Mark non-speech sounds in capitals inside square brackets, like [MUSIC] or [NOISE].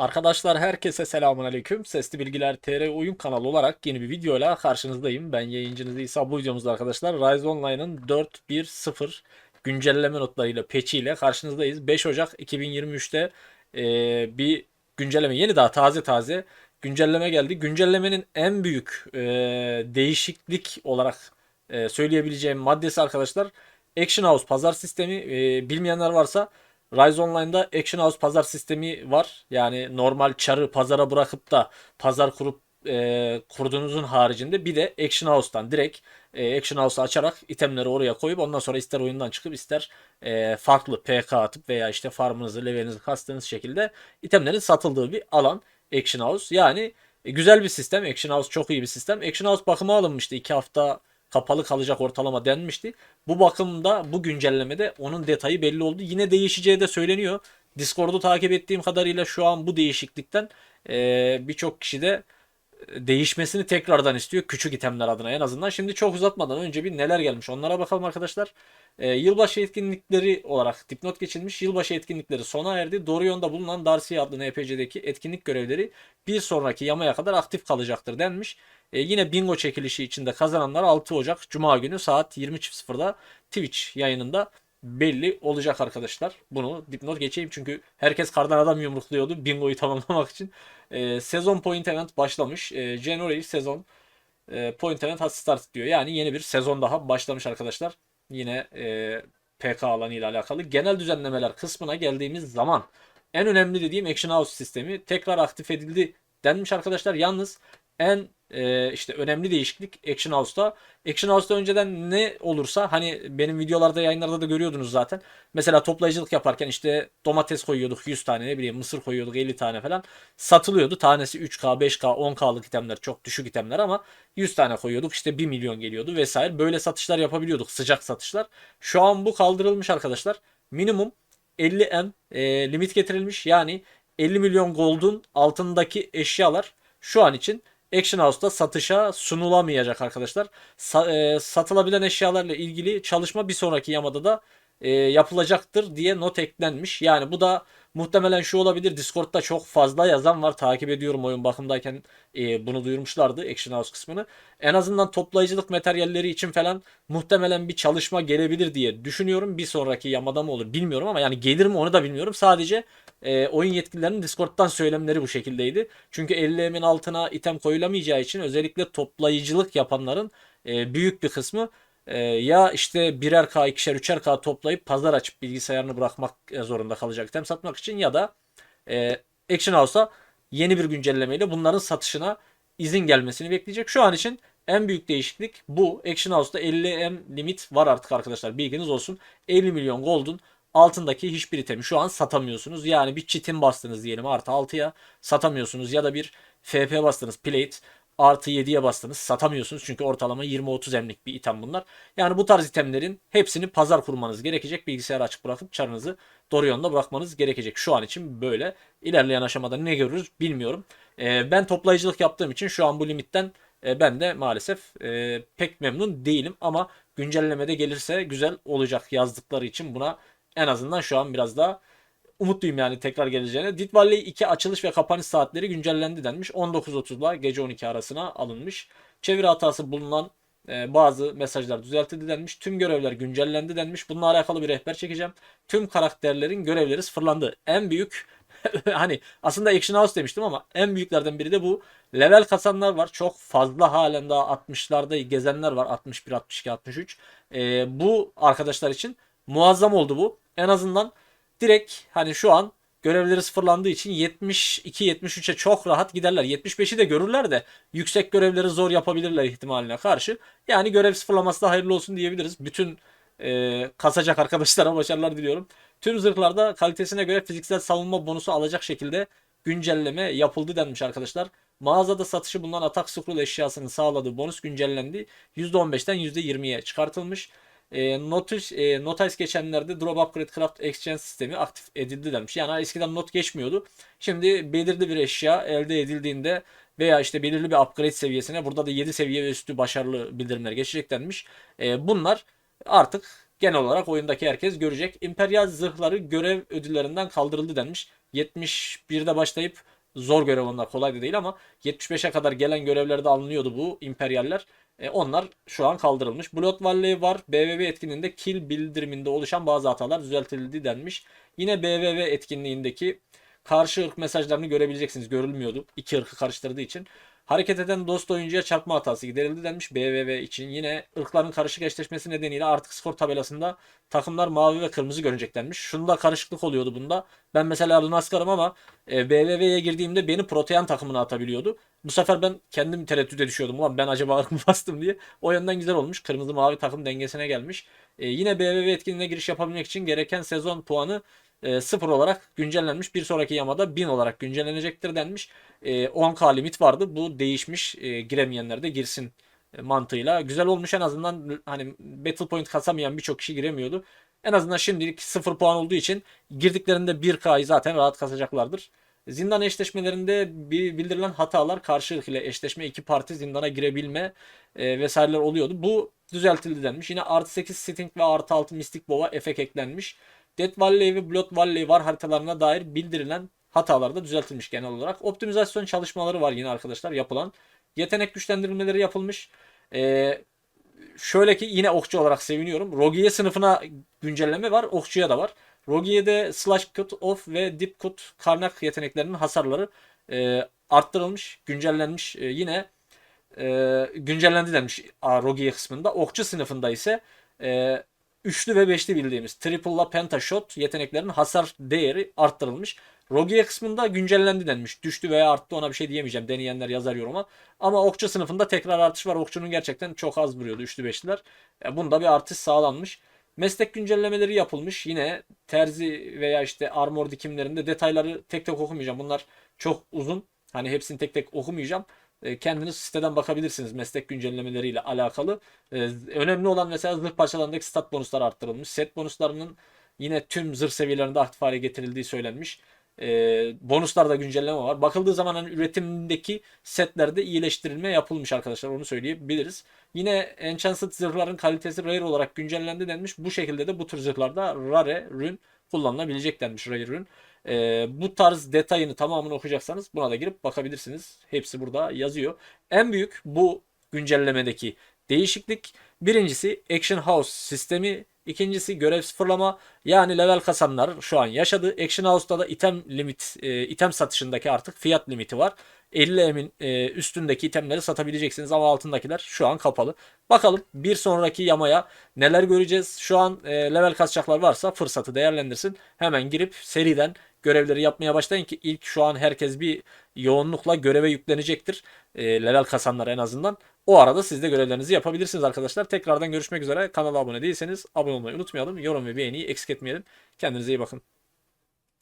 Arkadaşlar herkese selamun aleyküm. Sesli Bilgiler TR oyun kanalı olarak yeni bir videoyla karşınızdayım. Ben yayıncınız İsa. Bu videomuzda arkadaşlar Rise Online'ın 4.1.0 güncelleme notlarıyla, ile karşınızdayız. 5 Ocak 2023'te e, bir güncelleme, yeni daha taze taze güncelleme geldi. Güncellemenin en büyük e, değişiklik olarak e, söyleyebileceğim maddesi arkadaşlar Action House pazar sistemi. E, bilmeyenler varsa Rise Online'da Action House pazar sistemi var. Yani normal çarı pazara bırakıp da pazar kurup e, kurduğunuzun haricinde bir de Action House'tan direkt e, Action House'u açarak itemleri oraya koyup ondan sonra ister oyundan çıkıp ister e, farklı PK atıp veya işte farmınızı, levelinizi kastığınız şekilde itemlerin satıldığı bir alan Action House. Yani e, güzel bir sistem. Action House çok iyi bir sistem. Action House bakıma alınmıştı. 2 hafta kapalı kalacak ortalama denmişti. Bu bakımda bu güncellemede onun detayı belli oldu. Yine değişeceği de söyleniyor. Discord'u takip ettiğim kadarıyla şu an bu değişiklikten e, birçok kişi de değişmesini tekrardan istiyor. Küçük itemler adına en azından. Şimdi çok uzatmadan önce bir neler gelmiş onlara bakalım arkadaşlar. E, yılbaşı etkinlikleri olarak dipnot geçilmiş. Yılbaşı etkinlikleri sona erdi. Dorion'da bulunan Darcy adlı NPC'deki etkinlik görevleri bir sonraki yamaya kadar aktif kalacaktır denmiş. E, yine bingo çekilişi içinde kazananlar 6 Ocak Cuma günü saat 20.00'da Twitch yayınında belli olacak arkadaşlar. Bunu dipnot geçeyim çünkü herkes kardan adam yumrukluyordu bingoyu tamamlamak için. E, sezon point event başlamış. E, January sezon e, point event has start diyor. Yani yeni bir sezon daha başlamış arkadaşlar. Yine e, PK alanı ile alakalı. Genel düzenlemeler kısmına geldiğimiz zaman en önemli dediğim Action House sistemi tekrar aktif edildi denmiş arkadaşlar. Yalnız en e, işte önemli değişiklik Action House'ta. Action House'ta önceden ne olursa hani benim videolarda yayınlarda da görüyordunuz zaten. Mesela toplayıcılık yaparken işte domates koyuyorduk 100 tane ne bileyim mısır koyuyorduk 50 tane falan. Satılıyordu. Tanesi 3K, 5K, 10K'lık itemler çok düşük itemler ama 100 tane koyuyorduk işte 1 milyon geliyordu vesaire. Böyle satışlar yapabiliyorduk sıcak satışlar. Şu an bu kaldırılmış arkadaşlar. Minimum 50M e, limit getirilmiş. Yani 50 milyon gold'un altındaki eşyalar şu an için Action House'da satışa sunulamayacak arkadaşlar. Sa- e, satılabilen eşyalarla ilgili çalışma bir sonraki yamada da e, yapılacaktır diye not eklenmiş. Yani bu da muhtemelen şu olabilir. Discord'da çok fazla yazan var. Takip ediyorum oyun bakımdayken e, bunu duyurmuşlardı Action House kısmını. En azından toplayıcılık materyalleri için falan muhtemelen bir çalışma gelebilir diye düşünüyorum. Bir sonraki yamada mı olur bilmiyorum ama yani gelir mi onu da bilmiyorum. Sadece e, oyun yetkililerinin Discord'dan söylemleri bu şekildeydi. Çünkü 50M'in altına item koyulamayacağı için özellikle toplayıcılık yapanların e, büyük bir kısmı e, ya işte birer K, ikişer, üçer K toplayıp pazar açıp bilgisayarını bırakmak e, zorunda kalacak item satmak için ya da e, Action House'a yeni bir güncellemeyle bunların satışına izin gelmesini bekleyecek. Şu an için en büyük değişiklik bu. Action House'da 50M limit var artık arkadaşlar. Bilginiz olsun. 50 milyon gold'un altındaki hiçbir itemi şu an satamıyorsunuz. Yani bir çitin bastınız diyelim artı 6'ya satamıyorsunuz ya da bir FP bastınız plate artı 7'ye bastınız satamıyorsunuz. Çünkü ortalama 20-30 emlik bir item bunlar. Yani bu tarz itemlerin hepsini pazar kurmanız gerekecek. Bilgisayarı açık bırakıp çarınızı Dorion'da bırakmanız gerekecek. Şu an için böyle. İlerleyen aşamada ne görürüz bilmiyorum. Ee, ben toplayıcılık yaptığım için şu an bu limitten e, ben de maalesef e, pek memnun değilim. Ama güncellemede gelirse güzel olacak yazdıkları için buna en azından şu an biraz daha umutluyum yani tekrar geleceğine. Dead Valley 2 açılış ve kapanış saatleri güncellendi denmiş. 19.30'la gece 12 arasına alınmış. Çeviri hatası bulunan e, bazı mesajlar düzeltildi denmiş. Tüm görevler güncellendi denmiş. Bununla alakalı bir rehber çekeceğim. Tüm karakterlerin görevleri sıfırlandı. En büyük [LAUGHS] hani aslında Action House demiştim ama en büyüklerden biri de bu. Level kasanlar var. Çok fazla halen daha 60'larda gezenler var. 61, 62, 63. E, bu arkadaşlar için muazzam oldu bu. En azından direkt hani şu an görevleri sıfırlandığı için 72-73'e çok rahat giderler. 75'i de görürler de yüksek görevleri zor yapabilirler ihtimaline karşı. Yani görev sıfırlaması da hayırlı olsun diyebiliriz. Bütün e, kasacak arkadaşlara [LAUGHS] başarılar diliyorum. Tüm zırhlarda kalitesine göre fiziksel savunma bonusu alacak şekilde güncelleme yapıldı denmiş arkadaşlar. Mağazada satışı bulunan atak scroll eşyasının sağladığı bonus güncellendi. %15'ten %20'ye çıkartılmış. E, notice, e, notice geçenlerde Drop Upgrade Craft Exchange sistemi aktif edildi demiş. Yani eskiden not geçmiyordu. Şimdi belirli bir eşya elde edildiğinde veya işte belirli bir upgrade seviyesine burada da 7 seviye üstü başarılı bildirimler geçecek denmiş. E, bunlar artık genel olarak oyundaki herkes görecek. İmperyal zırhları görev ödüllerinden kaldırıldı denmiş. 71'de başlayıp zor görev onlar kolay da değil ama 75'e kadar gelen görevlerde alınıyordu bu imperyaller. E, onlar şu an kaldırılmış. Blood Valley var. BVV etkinliğinde kill bildiriminde oluşan bazı hatalar düzeltildi denmiş. Yine BVV etkinliğindeki karşı ırk mesajlarını görebileceksiniz. Görülmüyordu. İki ırkı karıştırdığı için. Hareket eden dost oyuncuya çarpma hatası giderildi denmiş BVV için. Yine ırkların karışık eşleşmesi nedeniyle artık skor tabelasında takımlar mavi ve kırmızı görecek denmiş. Şunda karışıklık oluyordu bunda. Ben mesela Lunaskar'ım ama e, BVV'ye girdiğimde beni Protean takımına atabiliyordu. Bu sefer ben kendim tereddüte düşüyordum. Ulan ben acaba ırk mı [LAUGHS] bastım diye. O yönden güzel olmuş. Kırmızı mavi takım dengesine gelmiş. E, yine BVV etkinliğine giriş yapabilmek için gereken sezon puanı e, 0 olarak güncellenmiş. Bir sonraki yamada 1000 olarak güncellenecektir denmiş. E, 10k limit vardı. Bu değişmiş. E, giremeyenler de girsin e, mantığıyla. Güzel olmuş en azından hani Battle Point kasamayan birçok kişi giremiyordu. En azından şimdilik 0 puan olduğu için girdiklerinde 1K'yı zaten rahat kasacaklardır. Zindan eşleşmelerinde bildirilen hatalar karşılık ile eşleşme iki parti zindana girebilme e, vesaireler oluyordu. Bu düzeltildi denmiş. Yine artı 8 Sting ve artı 6 Mystic Bow'a efekt eklenmiş. Death Valley ve Blood Valley var haritalarına dair bildirilen hatalar da düzeltilmiş genel olarak. Optimizasyon çalışmaları var yine arkadaşlar yapılan. Yetenek güçlendirilmeleri yapılmış. Ee, şöyle ki yine okçu olarak seviniyorum. Rogier sınıfına güncelleme var. Okçuya da var. Rogier'de Slash Cut Off ve Deep Cut Karnak yeteneklerinin hasarları e, arttırılmış, güncellenmiş. E, yine e, güncellendi denmiş a, Rogier kısmında. Okçu sınıfında ise e, üçlü ve beşli bildiğimiz Triple'la Pentashot yeteneklerinin hasar değeri arttırılmış. Rogier kısmında güncellendi denmiş. Düştü veya arttı ona bir şey diyemeyeceğim. Deneyenler yazar yoruma. Ama okçu sınıfında tekrar artış var. Okçunun gerçekten çok az vuruyordu üçlü beşliler. E, bunda bir artış sağlanmış. Meslek güncellemeleri yapılmış. Yine terzi veya işte armor dikimlerinde detayları tek tek okumayacağım. Bunlar çok uzun. Hani hepsini tek tek okumayacağım. E, Kendiniz siteden bakabilirsiniz meslek güncellemeleriyle alakalı. E, Önemli olan mesela zırh parçalarındaki stat bonusları arttırılmış. Set bonuslarının yine tüm zırh seviyelerinde aktif hale getirildiği söylenmiş. E, bonuslarda güncelleme var. Bakıldığı zaman hani üretimdeki setlerde iyileştirilme yapılmış arkadaşlar. Onu söyleyebiliriz. Yine Enchanted zırhların kalitesi rare olarak güncellendi denmiş. Bu şekilde de bu tür zırhlarda rare rün kullanılabilecek denmiş rare rün. Ee, bu tarz detayını tamamını okuyacaksanız buna da girip bakabilirsiniz. Hepsi burada yazıyor. En büyük bu güncellemedeki değişiklik birincisi Action House sistemi İkincisi görev sıfırlama yani level kasanlar şu an yaşadı. Action House'da da item limit e, item satışındaki artık fiyat limiti var. 50 emin e, üstündeki itemleri satabileceksiniz ama altındakiler şu an kapalı. Bakalım bir sonraki yamaya neler göreceğiz. Şu an e, level kasacaklar varsa fırsatı değerlendirsin. Hemen girip seriden görevleri yapmaya başlayın ki ilk şu an herkes bir yoğunlukla göreve yüklenecektir. E, level kasanlar en azından. O arada siz de görevlerinizi yapabilirsiniz arkadaşlar. Tekrardan görüşmek üzere. Kanala abone değilseniz abone olmayı unutmayalım. Yorum ve beğeniyi eksik etmeyelim. Kendinize iyi bakın.